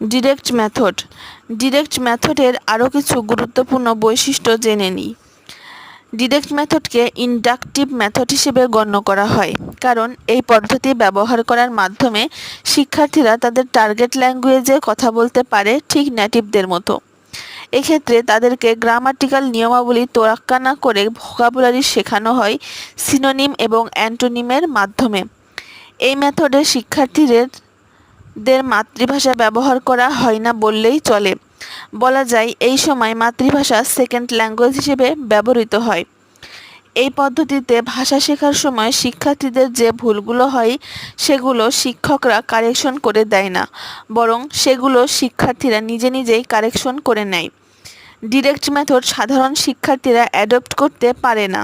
Direct method. Direct মেথডের আরও কিছু গুরুত্বপূর্ণ বৈশিষ্ট্য জেনে নিই ডিরেক্ট মেথডকে ইন্ডাকটিভ মেথড হিসেবে গণ্য করা হয়, কারণ এই পদ্ধতি ব্যবহার করার মাধ্যমে শিক্ষার্থীরা তাদের টার্গেট ল্যাঙ্গুয়েজে কথা বলতে পারে ঠিক নেটিভদের মতো। এক্ষেত্রে তাদেরকে গ্রামাটিক্যাল নিয়মাবলী তোয়াক্কা না করে ভোকাবুলারি শেখানো হয় সিনোনিম এবং অ্যান্টোনিমের মাধ্যমে। এই মেথডে শিক্ষার্থীদের দের মাতৃভাষা ব্যবহার করা হয় না বললেই চলে। বলা যায়, এই সময় মাতৃভাষা সেকেন্ড ল্যাঙ্গুয়েজ হিসেবে ব্যবহৃত হয়। এই পদ্ধতিতে ভাষা শেখার সময় শিক্ষার্থীদের যে ভুলগুলো হয়, সেগুলো শিক্ষকরা কারেকশন করে দেয় না, বরং সেগুলো শিক্ষার্থীরা নিজে নিজেই কারেকশন করে নেয়। ডিরেক্ট মেথড সাধারণ শিক্ষার্থীরা অ্যাডপ্ট করতে পারে না।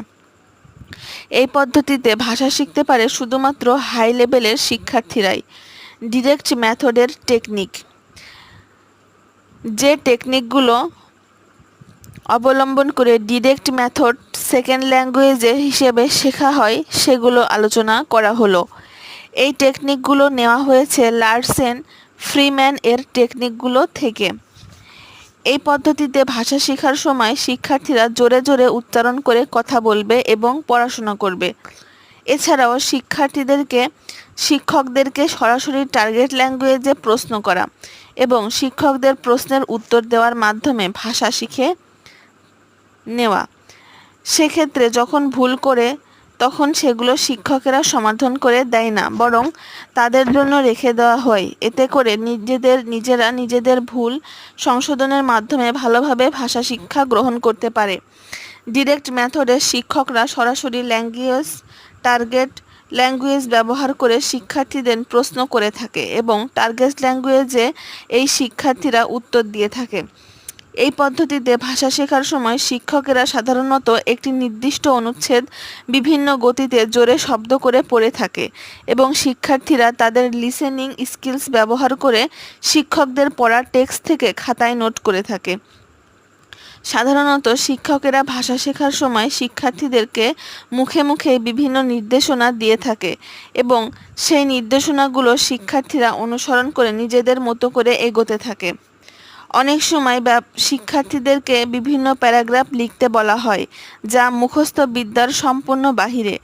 এই পদ্ধতিতে ভাষা শিখতে পারে শুধুমাত্র হাই লেভেলের শিক্ষার্থীরাই। ডিরেক্ট মেথডের টেকনিক। যে টেকনিকগুলো অবলম্বন করে ডিরেক্ট মেথড সেকেন্ড ল্যাঙ্গুয়েজে হিসেবে শেখা হয়, সেগুলো আলোচনা করা হলো। এই টেকনিকগুলো নেওয়া হয়েছে লার্সেন ফ্রিম্যান এর টেকনিকগুলো থেকে। এই পদ্ধতিতে ভাষা শেখার সময় শিক্ষার্থীরা জোরে জোরে উচ্চারণ করে কথা বলবে এবং পড়াশোনা করবে। এছাড়াও শিক্ষার্থীদেরকে, শিক্ষকদেরকে সরাসরি টার্গেট ল্যাঙ্গুয়েজে প্রশ্ন করা এবং শিক্ষকদের প্রশ্নের উত্তর দেওয়ার মাধ্যমে ভাষা শিখে নেওয়া। সেক্ষেত্রে যখন ভুল করে, তখন সেগুলো শিক্ষকেরা সমাধান করে দেয় না, বরং তাদের জন্য রেখে দেওয়া হয়। এতে করে নিজেদের, নিজেরা নিজেদের ভুল সংশোধনের মাধ্যমে ভালোভাবে ভাষা শিক্ষা গ্রহণ করতে পারে। ডিরেক্ট মেথডে শিক্ষকরা সরাসরি ল্যাঙ্গুয়েজ টার্গেট ল্যাঙ্গুয়েজ ব্যবহার করে শিক্ষার্থীদের প্রশ্ন করে থাকে এবং টার্গেট ল্যাঙ্গুয়েজে এই শিক্ষার্থীরা উত্তর দিয়ে থাকে। এই পদ্ধতিতে ভাষা শেখার সময় শিক্ষকেরা সাধারণত একটি নির্দিষ্ট অনুচ্ছেদ বিভিন্ন গতিতে জোরে শব্দ করে পড়ে থাকে এবং শিক্ষার্থীরা তাদের লিসেনিং স্কিলস ব্যবহার করে শিক্ষকদের পড়া টেক্সট থেকে খাতায় নোট করে থাকে। সাধারণত শিক্ষকেরা ভাষা শেখার সময় শিক্ষার্থীদেরকে মুখে মুখে বিভিন্ন নির্দেশনা দিয়ে থাকে এবং সেই নির্দেশনাগুলো শিক্ষার্থীরা অনুসরণ করে নিজেদের মতো করে এগোতে থাকে। অনেক সময় শিক্ষার্থীদেরকে বিভিন্ন প্যারাগ্রাফ লিখতে বলা হয়, যা মুখস্থ বিদ্যার সম্পূর্ণ বাহিরে।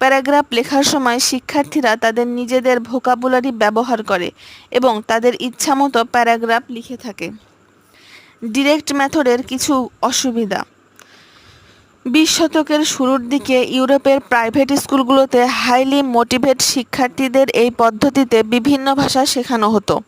প্যারাগ্রাফ লেখার সময় শিক্ষার্থীরা তাদের নিজেদের ভোকাবুলারি ব্যবহার করে এবং তাদের ইচ্ছামতো প্যারাগ্রাফ লিখে থাকে। ডিরেক্ট মেথডের কিছু অসুবিধা। বিশ শতকের শুরুর দিকে ইউরোপের প্রাইভেট স্কুলগুলোতে হাইলি মোটিভেট শিক্ষার্থীদের এই পদ্ধতিতে বিভিন্ন ভাষা শেখানো হতো।